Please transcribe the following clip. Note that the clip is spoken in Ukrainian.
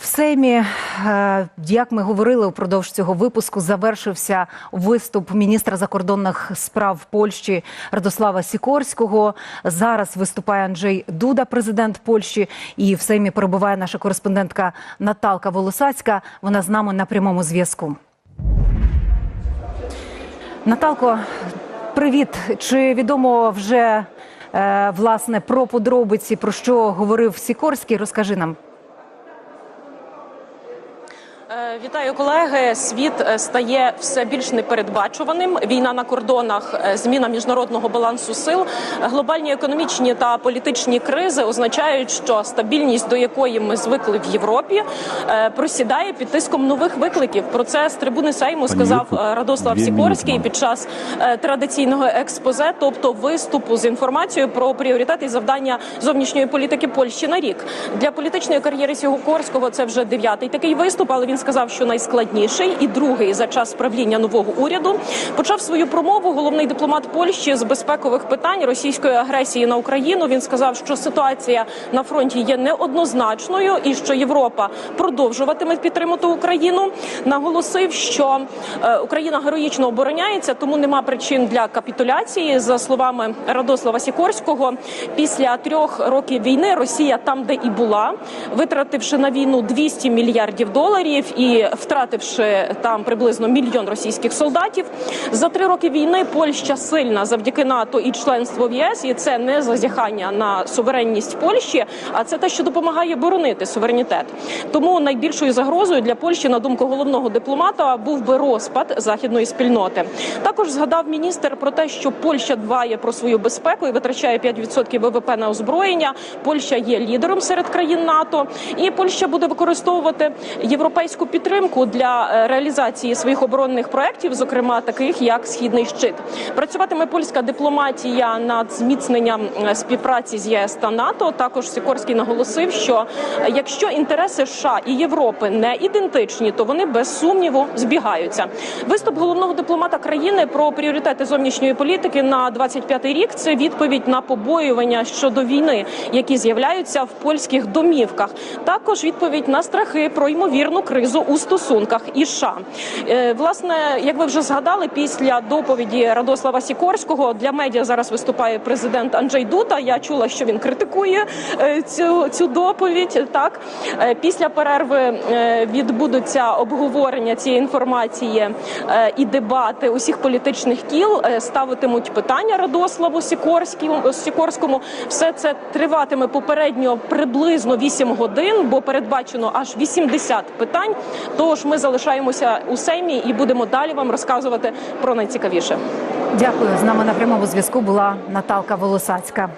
в Сеймі, е, як ми говорили упродовж цього випуску, завершився виступ міністра закордонних справ Польщі Радослава Сікорського. Зараз виступає Анджей Дуда, президент Польщі, і в Сеймі перебуває наша кореспондентка Наталка Волосацька. Вона з нами на прямому зв'язку. Наталко, привіт! Чи відомо вже е, власне про подробиці про що говорив Сікорський? Розкажи нам. uh, Вітаю колеги. Світ е, стає все більш непередбачуваним. Війна на кордонах, е, зміна міжнародного балансу сил, глобальні економічні та політичні кризи означають, що стабільність, до якої ми звикли в Європі, е, просідає під тиском нових викликів. Про це з трибуни Сейму сказав Радослав Сікорський під час традиційного експозе, тобто виступу з інформацією про пріоритети і завдання зовнішньої політики Польщі на рік. Для політичної кар'єри Сікорського це вже дев'ятий такий виступ, але він сказав, що найскладніший і другий за час правління нового уряду почав свою промову. Головний дипломат Польщі з безпекових питань російської агресії на Україну. Він сказав, що ситуація на фронті є неоднозначною і що Європа продовжуватиме підтримати Україну. Наголосив, що е, Україна героїчно обороняється, тому нема причин для капітуляції. За словами Радослава Сікорського, після трьох років війни Росія там, де і була, витративши на війну 200 мільярдів доларів і втративши там приблизно мільйон російських солдатів. За три роки війни Польща сильна завдяки НАТО і членству в ЄС. І це не зазіхання на суверенність Польщі, а це те, що допомагає боронити суверенітет. Тому найбільшою загрозою для Польщі, на думку головного дипломата, був би розпад західної спільноти. Також згадав міністр про те, що Польща дбає про свою безпеку і витрачає 5% ВВП на озброєння. Польща є лідером серед країн НАТО, і Польща буде використовувати європейську підтримку для е, реалізації своїх оборонних проєктів, зокрема таких як східний щит. Працюватиме польська дипломатія над зміцненням е, співпраці з ЄС та НАТО. Також Сікорський наголосив, що е, якщо інтереси США і Європи не ідентичні, то вони без сумніву збігаються. Виступ головного дипломата країни про пріоритети зовнішньої політики на 25-й рік це відповідь на побоювання щодо війни, які з'являються в польських домівках. Також відповідь на страхи про ймовірну кризу стосунках із США. Е, Власне, як ви вже згадали, після доповіді Радослава Сікорського для медіа зараз виступає президент Анджей Дута. Я чула, що він критикує е, цю, цю доповідь. Так Е, після перерви відбудуться обговорення цієї інформації і дебати усіх політичних кіл. Ставитимуть питання Радославу Сікорському. Сікорському. Все це триватиме попередньо приблизно 8 годин, бо передбачено аж 80 питань. Тож ми залишаємося у Сеймі і будемо далі вам розказувати про найцікавіше. Дякую. З нами на прямому зв'язку була Наталка Волосацька.